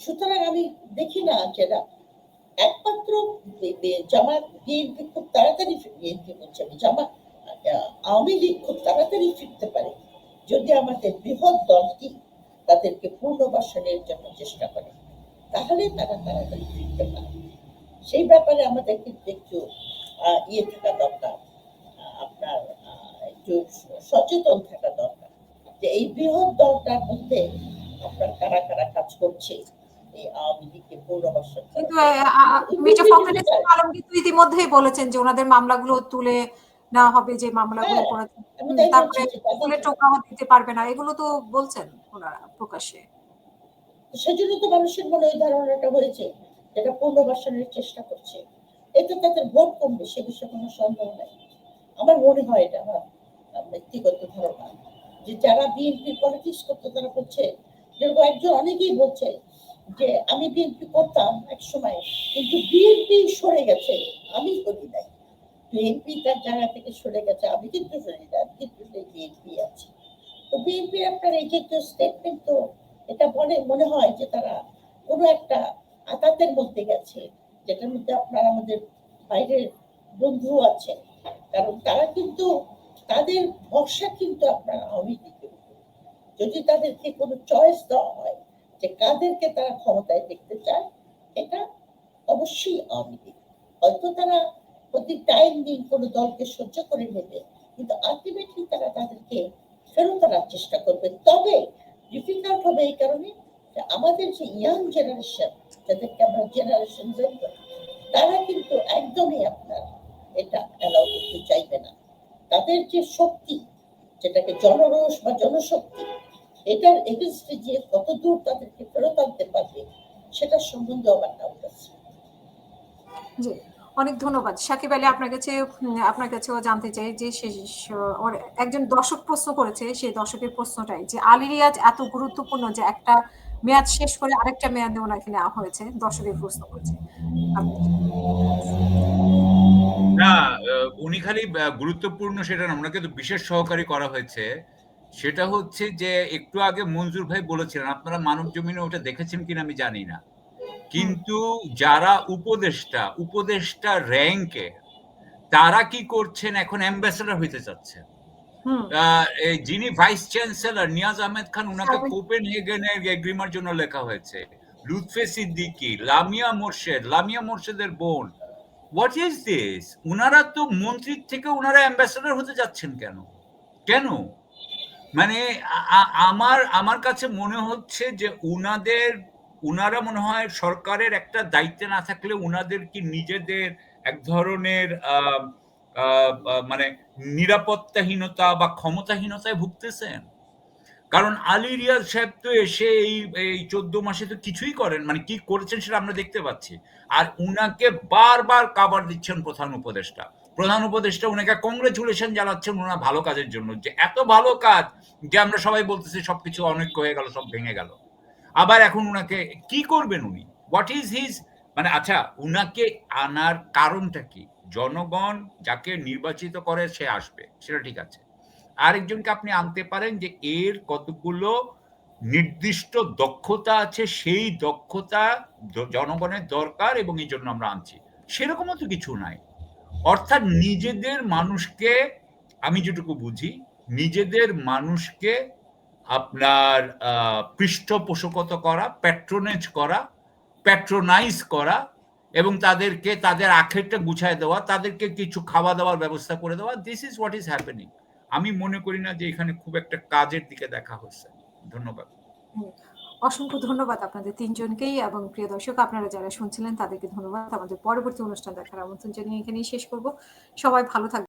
সুতরাং আমি দেখি না যেটা একমাত্র জামাত বিএনপি খুব তাড়াতাড়ি বিএনপি বলছে আমি আহ, আওয়ামী লীগ খুব তাড়াতাড়ি ফিরতে পারে। যদি আমাদের বৃহৎ দলটি তাদেরকে পুনর্বাসনের জন্য চেষ্টা করে তাহলে তারা তাড়াতাড়ি ফিরতে পারে। সেই ব্যাপারে আমাদের কিন্তু একটু ইয়ে থাকা দরকার। আপনার একটু সচেতন থাকা দরকার। যে এই বৃহৎ দলটার মধ্যে আপনার কারা কারা কাজ করছে এই কিন্তু মির্জা ফখরুল ইসলাম আলমগীর তো ইতিমধ্যেই বলেছেন যে ওনাদের মামলাগুলো তুলে নেওয়া হবে যে মামলাগুলো হ্যাঁ, করেছেন তারপরে তুলে টোকাও দিতে পারবে না। এগুলো তো বলছেন ওনারা প্রকাশ্যে। সেজন্য তো মানুষের মনে ওই ধারণাটা হয়েছে যেটা পুনর্বাসনের চেষ্টা করছে। এতে তাদের ভোট কমবে সে বিষয়ে কোনো সন্দেহ নাই। আমার মনে হয় এটা আমার ব্যক্তিগত ধারণা। যে যারা বিএনপি পলিটিক্স করতো তারা বলছে যেরকম একজন অনেকেই বলছে যে আমি বিএনপি করতাম এক সময়, কিন্তু বিএনপি সরে গেছে, আমি করি নাই। বিএনপি তার জায়গা থেকে সরে গেছে, আমি কিন্তু সরি না, কিন্তু সেই বিএনপি আছে। তো বিএনপি আপনার এই যে স্টেটমেন্ট তো, এটা বলে, মনে হয় যে তারা কোনো একটা আঘাতের মধ্যে গেছে, যেটার মধ্যে আপনার আমাদের বাইরের বন্ধু আছে। কারণ তারা কিন্তু, তাদের ভরসা কিন্তু আপনার আওয়ামী লীগের। যদি তাদেরকে কোনো চয়েস দেওয়া হয় যে কাদেরকে তারা ক্ষমতায় দেখতে চায়, এটা অবশ্যই আওয়ামী লীগ হয়তো তারা প্রতি টাইম দিন কোনো দলকে সহ্য করে নেবে, কিন্তু আলটিমেটলি তারা তাদেরকে ফেরত আনার চেষ্টা করবে। তবে ডিফিকাল্ট হবে এই কারণে আমাদের যে ইয়াং জেনারেশন যাদেরকে আমরা জেনারেশন তারা কিন্তু একদমই আপনার এটা অ্যালাউ করতে চাইবে না। তাদের যে শক্তি, যেটাকে জনরোষ বা জনশক্তি এটার এগেনস্টে যে কত দূর তাদেরকে ফেরত আনতে পারবে সেটা সম্বন্ধে আমার ডাউট আছে। জি অনেক ধন্যবাদ। সাকিব আলী আপনার কাছে আপনার কাছেও জানতে চাই যে ওর একজন দর্শক প্রশ্ন করেছে সেই দর্শকের প্রশ্নটাই যে আলী রিয়াজ এত গুরুত্বপূর্ণ যে একটা মেয়াদ শেষ করে আরেকটা মেয়াদে ওনাকে নেওয়া হয়েছে দর্শকের প্রশ্ন করছে। না উনি খালি গুরুত্বপূর্ণ সেটা না ওনাকে তো বিশেষ সহকারী করা হয়েছে। সেটা হচ্ছে যে একটু আগে মঞ্জুর ভাই বলেছিলেন আপনারা মানব জমিনে ওটা দেখেছেন কিনা আমি জানি না। কিন্তু যারা উপদেষ্টা উপদেষ্টা র্যাঙ্কে তারা কি করছেন? এখন অ্যাম্বাসেডর হইতে চাচ্ছেন। যিনি ভাইস চ্যান্সেলর নিয়াজ আহমেদ খান ওনাকে কোপেন হেগেনের এগ্রিমার জন্য লেখা হয়েছে। লুৎফে সিদ্দিকি লামিয়া মোর্শেদ লামিয়া মোর্শেদের বোন। হোয়াট ইজ দিস উনারা তো মন্ত্রীর থেকে উনারা অ্যাম্বাসেডর হতে যাচ্ছেন কেন? কেন? মানে আমার আমার কাছে মনে হচ্ছে যে উনাদের, উনারা মনে হয় সরকারের একটা দায়িত্বে না থাকলে উনাদের কি নিজেদের এক ধরনের মানে নিরাপত্তাহীনতা বা ক্ষমতাহীনতায় ভুগতেছেন? কারণ আলী রিয়াজ সাহেব তো এসে এই এই চোদ্দ মাসে তো কিছুই করেন মানে কি করেছেন সেটা আমরা দেখতে পাচ্ছি। আর উনাকে বারবার কাবার দিচ্ছেন প্রধান উপদেষ্টা। প্রধান উপদেষ্টা, উনাকে কংগ্রেচুলেশন জানাচ্ছেন ওনার ভালো কাজের জন্য। যে এত ভালো কাজ যে আমরা সবাই বলতেছি, সবকিছু অনেক হয়ে গেল, সব ভেঙে গেল। আবার এখন উনাকে কি করবেন উনি? হোয়াট ইজ হিজ মানে আচ্ছা উনাকে আনার কারণটা কি? জনগণ যাকে নির্বাচিত করে সে আসবে, সেটা ঠিক আছে। আরেকজনকে আপনি আনতে পারেন যে এর কতগুলো নির্দিষ্ট দক্ষতা আছে, সেই দক্ষতা জনগণের দরকার এবং এই জন্য আমরা আনছি। সেরকমও তো কিছু নাই। অর্থাৎ নিজেদের মানুষকে, আমি যেটুকু বুঝি, নিজেদের মানুষকে আপনার পৃষ্ঠপোষকতা করা প্যাট্রোনেজ করা প্যাট্রোনাইজ করা এবং তাদেরকে, তাদের আখেরটা গুছায় দেওয়া, তাদেরকে কিছু খাওয়া দাওয়ার ব্যবস্থা করে দেওয়া this is what is happening আমি মনে করি না যে এখানে খুব একটা কাজের দিকে দেখা হচ্ছে। ধন্যবাদ। অসংখ্য ধন্যবাদ আপনাদের তিনজনকেই এবং প্রিয় দর্শক, আপনারা যারা শুনছিলেন তাদেরকে ধন্যবাদ। আমাদের পরবর্তী অনুষ্ঠান দেখার আমন্ত্রণ জানিয়ে এখানেই শেষ করব। সবাই ভালো থাকবেন।